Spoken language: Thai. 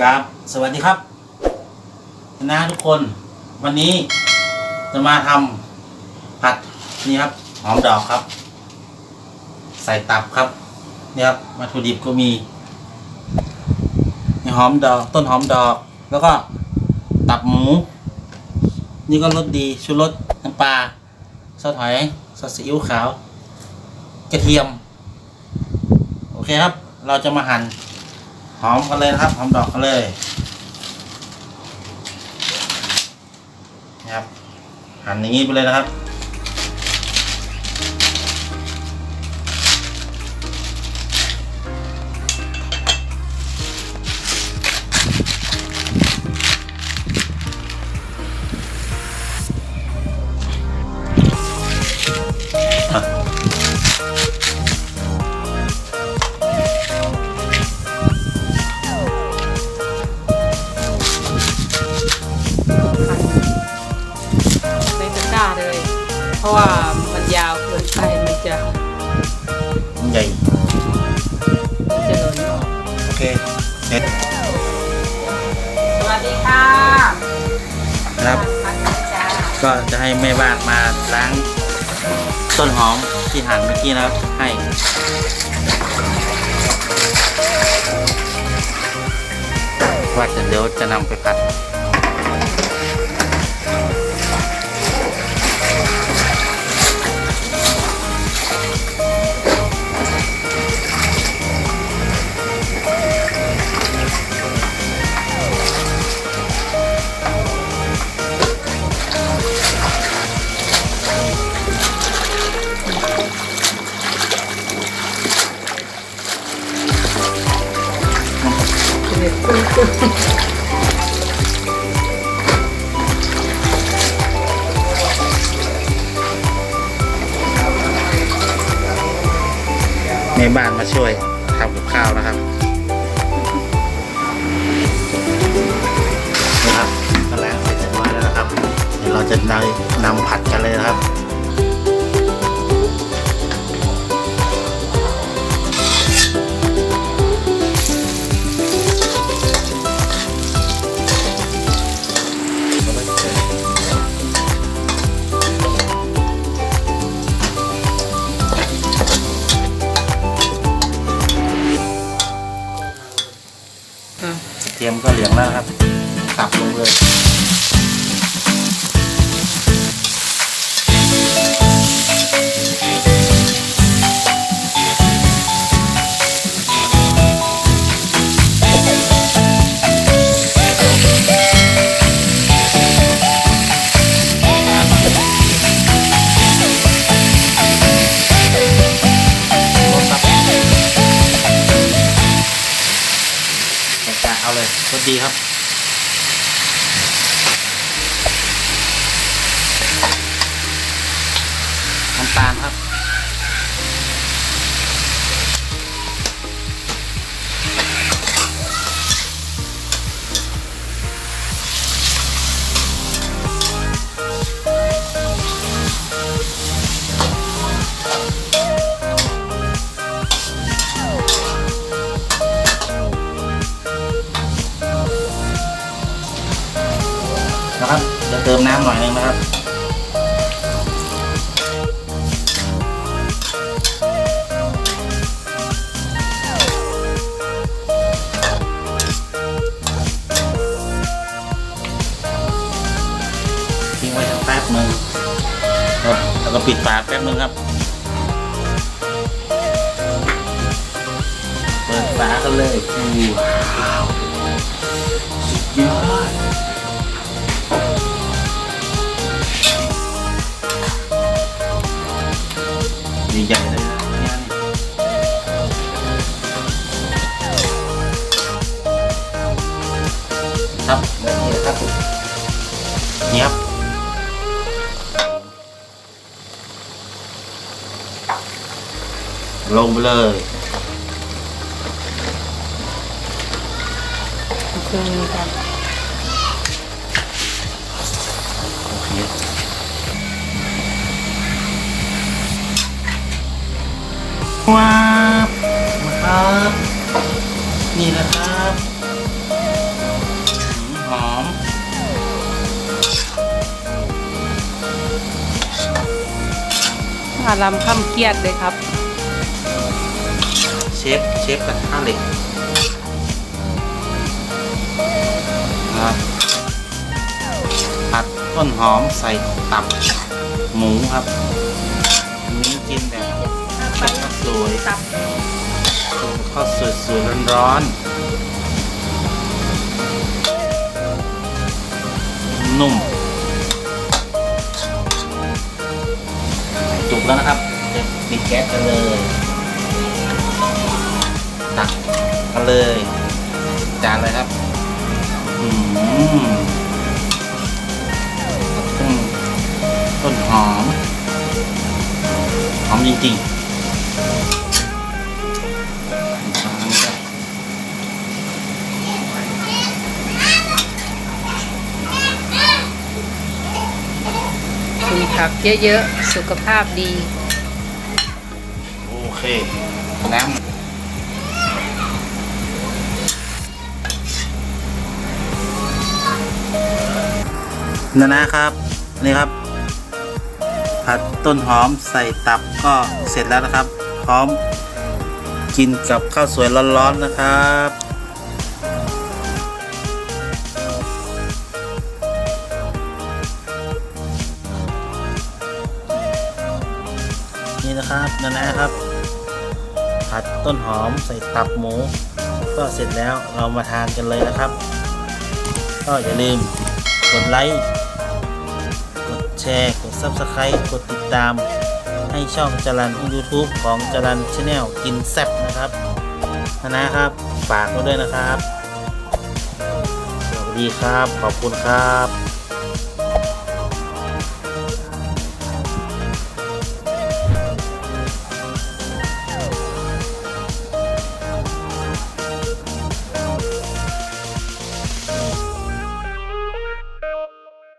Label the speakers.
Speaker 1: ครับ สวัสดีครับนะทุกคน วันนี้จะมาทำผัดนี่ครับ หอมดอกครับ ใส่ตับครับนี่ครับวัตถุดิบก็มีมีหอมดอก ต้นหอมดอก แล้วก็ตับหมู นี่ก็รสดีชูรสน้ำปลาซอสหอยซอสซีอิ๊วขาว กระเทียม โอเคครับ เราจะมาหั่น อมกันเลยนะครับหอมดอกกันเลยนะครับหั่นอย่างนี้ไปเลยนะครับ
Speaker 2: ราะว่ามันยาวเกินไปมันจะ
Speaker 1: มันใหญ่
Speaker 2: จะหล่นออก
Speaker 1: โอเคเสร็จ
Speaker 2: สวัสดีค่ะ
Speaker 1: นะครับ
Speaker 2: พันจ้า
Speaker 1: ก็จะให้แม่บ้านมาล้างต้นหอมที่หั่นเมื่อกี้นะครับ ให้ว่าจะเดี๋ยวจะนำไปผัด
Speaker 2: เด็ดตึ้งตึ้ง
Speaker 1: แม่บ้านมาช่วยทำกับข้าวนะครับนะครับก็ล้างเสร็จเรียบร้อยแล้วนะครับ เดี๋ยวเราจะนำนำผัดกันเลยนะครับ เตรียมก็เหลืองแล้วครับตับลงเลย ดีครับ น้ำตาลครับนะครับ น้ำหน่อยนึงนะครับทิ้งไว้สักแป๊บหนึ่งครับแล้วก็ปิดฝาแป๊บหนึ่งครับ เปิดฝากันเลยว้าวสุดยอด นี่ครับแบบนี้ครับนี่ครับลงไปเลย
Speaker 2: เครื่องนี้ครับ
Speaker 1: โอเคว้าวมาครับ นี่นะครับ
Speaker 2: อารามค่ำเครียดเลยครับ
Speaker 1: เชฟเชฟกระทะเหล็กนะครับผัดต้นหอมใส่ตับหมูครับอันนี้กินแบบข้าวสวย
Speaker 2: ตับ
Speaker 1: ข้าวสวยสวยร้อนๆนุ่ม แล้วนะครับปิดแก๊สกันเลยตักกันเลย จานเลยครับอืมต้นหอม หอมจริงๆ
Speaker 2: ผักเยอะๆ สุขภาพดี
Speaker 1: โอเค น้ำนะนะครับ นี่ครับ ผัดต้นหอมใส่ตับก็เสร็จแล้วนะครับ พร้อมกินกับข้าวสวยร้อนๆนะครับ นี่นะครับนะนะครับ ผัดต้นหอมใส่ตับหมู ก็เสร็จแล้วเรามาทานกันเลยนะครับ ก็อย่าลืมกดไลค์กดแชร์กด Subscribe กดติดตาม ให้ช่องจรัน YouTube ของจรันชาแนลกินแซ่บนะครับนะนะครับฝากไว้ด้วยนะครับสวัสดีครับขอบคุณครับ